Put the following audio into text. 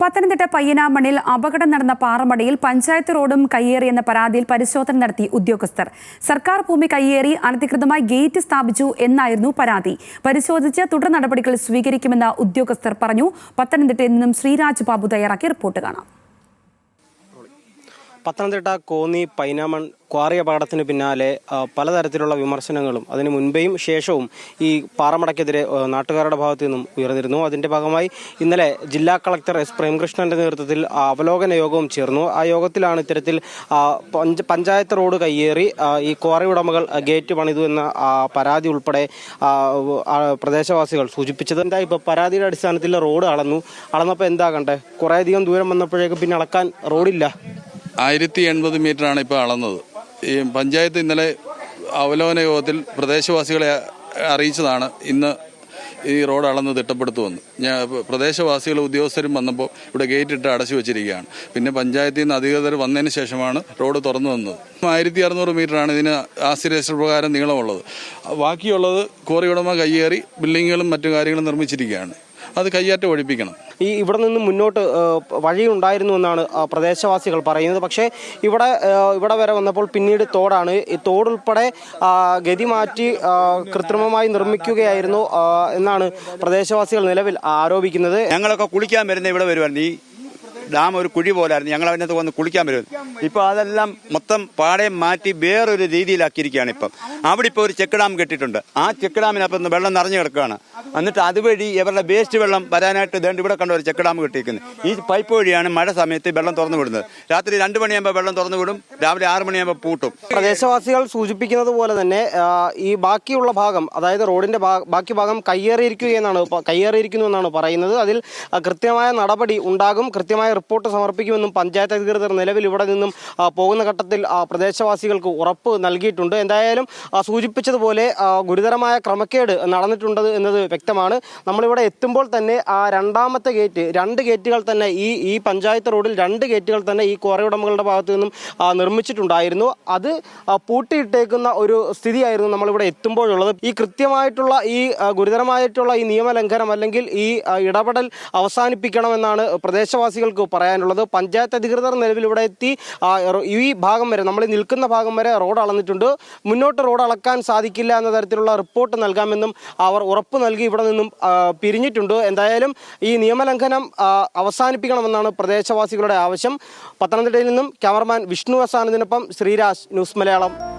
പത്തനംതിട്ട പയ്യനാമണിൽ അപകടം നടന്ന പാറമടയിൽ പഞ്ചായത്ത് റോഡും കയ്യേറിയെന്ന പരാതിയിൽ പരിശോധന നടത്തി ഉദ്യോഗസ്ഥർ. സർക്കാർ ഭൂമി കയ്യേറി അനധികൃതമായി ഗേറ്റ് സ്ഥാപിച്ചു എന്നായിരുന്നു പരാതി. പരിശോധിച്ച് തുടർ നടപടികൾ സ്വീകരിക്കുമെന്ന് ഉദ്യോഗസ്ഥർ പറഞ്ഞു. പത്തനംതിട്ടയിൽ നിന്നും ശ്രീരാജ് ബാബു തയ്യാറാക്കിയ റിപ്പോർട്ട് കാണാം. പത്തനംതിട്ട കോന്നി പൈനാമൺ ക്വാറി അപകടത്തിന് പിന്നാലെ പലതരത്തിലുള്ള വിമർശനങ്ങളും അതിന് മുൻപേയും ശേഷവും ഈ പാറമടയ്ക്കെതിരെ നാട്ടുകാരുടെ ഭാഗത്തു നിന്നും ഉയർന്നിരുന്നു. അതിന്റെ ഭാഗമായി ഇന്നലെ ജില്ലാ കളക്ടർ എസ്. പ്രേംകൃഷ്ണന്റെ നേതൃത്വത്തിൽ അവലോകന യോഗവും ചേർന്നു. ആ യോഗത്തിലാണ് ഇത്തരത്തിൽ പഞ്ചായത്ത് റോഡ് കയ്യേറി ഈ ക്വാറി ഉടമകൾ ഗേറ്റ് പണിതു എന്ന പരാതി ഉൾപ്പെടെ പ്രദേശവാസികൾ സൂചിപ്പിച്ചത്. എന്താ ഇപ്പോൾ പരാതിയുടെ അടിസ്ഥാനത്തിൽ റോഡ് അളന്നു? അളന്നപ്പോൾ എന്താ കണ്ടേ? കുറേയധികം ദൂരം വന്നപ്പോഴേക്കും പിന്നെ അളക്കാൻ റോഡില്ല. ആയിരത്തി എൺപത് മീറ്ററാണ് ഇപ്പോൾ അളന്നത്. ഈ പഞ്ചായത്ത് ഇന്നലെ അവലോകന യോഗത്തിൽ പ്രദേശവാസികളെ അറിയിച്ചതാണ് ഇന്ന് ഈ റോഡ് അളന്ന് തിട്ടപ്പെടുത്തുമെന്ന്. ഞാൻ പ്രദേശവാസികൾ ഉദ്യോഗസ്ഥരും വന്നപ്പോൾ ഇവിടെ ഗേറ്റ് ഇട്ട് അടച്ചു വെച്ചിരിക്കുകയാണ്. പിന്നെ പഞ്ചായത്തിൽ നിന്ന് അധികൃതർ വന്നതിന് ശേഷമാണ് റോഡ് തുറന്നു വന്നത്. ആയിരത്തി അറുന്നൂറ് മീറ്ററാണ് ഇതിന് ആസ്തിരേഷ പ്രകാരം നീളമുള്ളത്. ബാക്കിയുള്ളത് കോറി ഉടമ കയ്യേറി ബിൽഡിങ്ങുകളും മറ്റു കാര്യങ്ങളും നിർമ്മിച്ചിരിക്കുകയാണ്. അത് കയ്യേറ്റം ഒഴിപ്പിക്കണം. ഈ ഇവിടെ നിന്ന് മുന്നോട്ട് വഴിയുണ്ടായിരുന്നു വഴി ഉണ്ടായിരുന്നു എന്നാണ് പ്രദേശവാസികൾ പറയുന്നത്. പക്ഷേ ഇവിടെ ഇവിടെ വരെ വന്നപ്പോൾ പിന്നീട് തോടാണ്. ഈ തോടുൾപ്പെടെ ഗതി മാറ്റി കൃത്രിമമായി നിർമ്മിക്കുകയായിരുന്നു എന്നാണ് പ്രദേശവാസികൾ നിലവിൽ ആരോപിക്കുന്നത്. ഞങ്ങളൊക്കെ കുളിക്കാൻ വരുന്ന ഇവിടെ വരുവാൻ ഈ ഡാം ഒരു കുഴി പോലായിരുന്നു. ഞങ്ങൾ അതിനകത്ത് വന്ന് കുളിക്കാൻ വരുന്നത് ഇപ്പൊ അതെല്ലാം മൊത്തം പാടയും മാറ്റി വേറൊരു രീതിയിലാക്കിയിരിക്കുകയാണ് ഇപ്പം. അവിടെ ഇപ്പോൾ ഒരു ചെക്ക് ഡാം കെട്ടിയിട്ടുണ്ട്. ആ ചെക്ക് ഡാമിനകത്ത് വെള്ളം നിറഞ്ഞു കിടക്കുകയാണ്. എന്നിട്ട് അതുവഴി ഇവരുടെ വേസ്റ്റ് വെള്ളം വരാനായിട്ട് ദേണ്ട് ഇവിടെ കണ്ട ഒരു ചെക്ക് ഡാം കെട്ടിയിരിക്കുന്നത്. ഈ പൈപ്പ് വഴിയാണ് മഴ സമയത്ത് വെള്ളം തുറന്നു വിടുന്നത്. രാത്രി രണ്ട് മണിയാകുമ്പോൾ വെള്ളം തുറന്നു വിടും. രാവിലെ ആറ് മണിയാകുമ്പോൾ പൂട്ടും. പ്രദേശവാസികൾ സൂചിപ്പിക്കുന്നത് പോലെ തന്നെ ഈ ബാക്കിയുള്ള ഭാഗം അതായത് റോഡിന്റെ ബാക്കി ഭാഗം കയ്യേറിയിരിക്കുകയെന്നാണ് കയ്യേറിയിരിക്കുന്നു എന്നാണ് പറയുന്നത്. അതിൽ കൃത്യമായ നടപടി ഉണ്ടാകും. കൃത്യമായ റിപ്പോർട്ട് സമർപ്പിക്കുമെന്നും പഞ്ചായത്ത് അധികൃതർ നിലവിൽ ഇവിടെ നിന്നും പോകുന്ന ഘട്ടത്തിൽ പ്രദേശവാസികൾക്ക് ഉറപ്പ് നൽകിയിട്ടുണ്ട്. എന്തായാലും സൂചിപ്പിച്ചതുപോലെ ഗുരുതരമായ ക്രമക്കേട് നടന്നിട്ടുണ്ട് എന്നത് വ്യക്തമാണ്. നമ്മളിവിടെ എത്തുമ്പോൾ തന്നെ ആ രണ്ടാമത്തെ ഗേറ്റ് രണ്ട് ഗേറ്റുകൾ തന്നെ ഈ ഈ പഞ്ചായത്ത് റോഡിൽ രണ്ട് ഗേറ്റുകൾ തന്നെ ഈ ക്വാറി ഉടമകളുടെ ഭാഗത്തു നിന്നും നിർമ്മിച്ചിട്ടുണ്ടായിരുന്നു. അത് പൂട്ടിയിട്ടേക്കുന്ന ഒരു സ്ഥിതിയായിരുന്നു നമ്മളിവിടെ എത്തുമ്പോഴുള്ളത്. ഈ കൃത്യമായിട്ടുള്ള ഈ ഗുരുതരമായിട്ടുള്ള ഈ നിയമലംഘനം അല്ലെങ്കിൽ ഈ ഇടപെടൽ അവസാനിപ്പിക്കണമെന്നാണ് പ്രദേശവാസികൾക്ക് പറയാനുള്ളത്. പഞ്ചായത്ത് അധികൃതർ നിലവിൽ ഇവിടെ എത്തി ഈ ഭാഗം വരെ നമ്മൾ നിൽക്കുന്ന ഭാഗം വരെ റോഡ് അളന്നിട്ടുണ്ട്. മുന്നോട്ട് റോഡ് അളക്കാൻ സാധിക്കില്ല എന്ന തരത്തിലുള്ള റിപ്പോർട്ട് നൽകാമെന്നും അവർ ഉറപ്പ് നൽകി ഇവിടെ നിന്നും പിരിഞ്ഞിട്ടുണ്ട്. എന്തായാലും ഈ നിയമലംഘനം അവസാനിപ്പിക്കണമെന്നാണ് പ്രദേശവാസികളുടെ ആവശ്യം. പത്തനംതിട്ടയിൽ നിന്നും ക്യാമറമാൻ വിഷ്ണു അസാനന്ദിനൊപ്പം ശ്രീരാജ് ന്യൂസ് മലയാളം.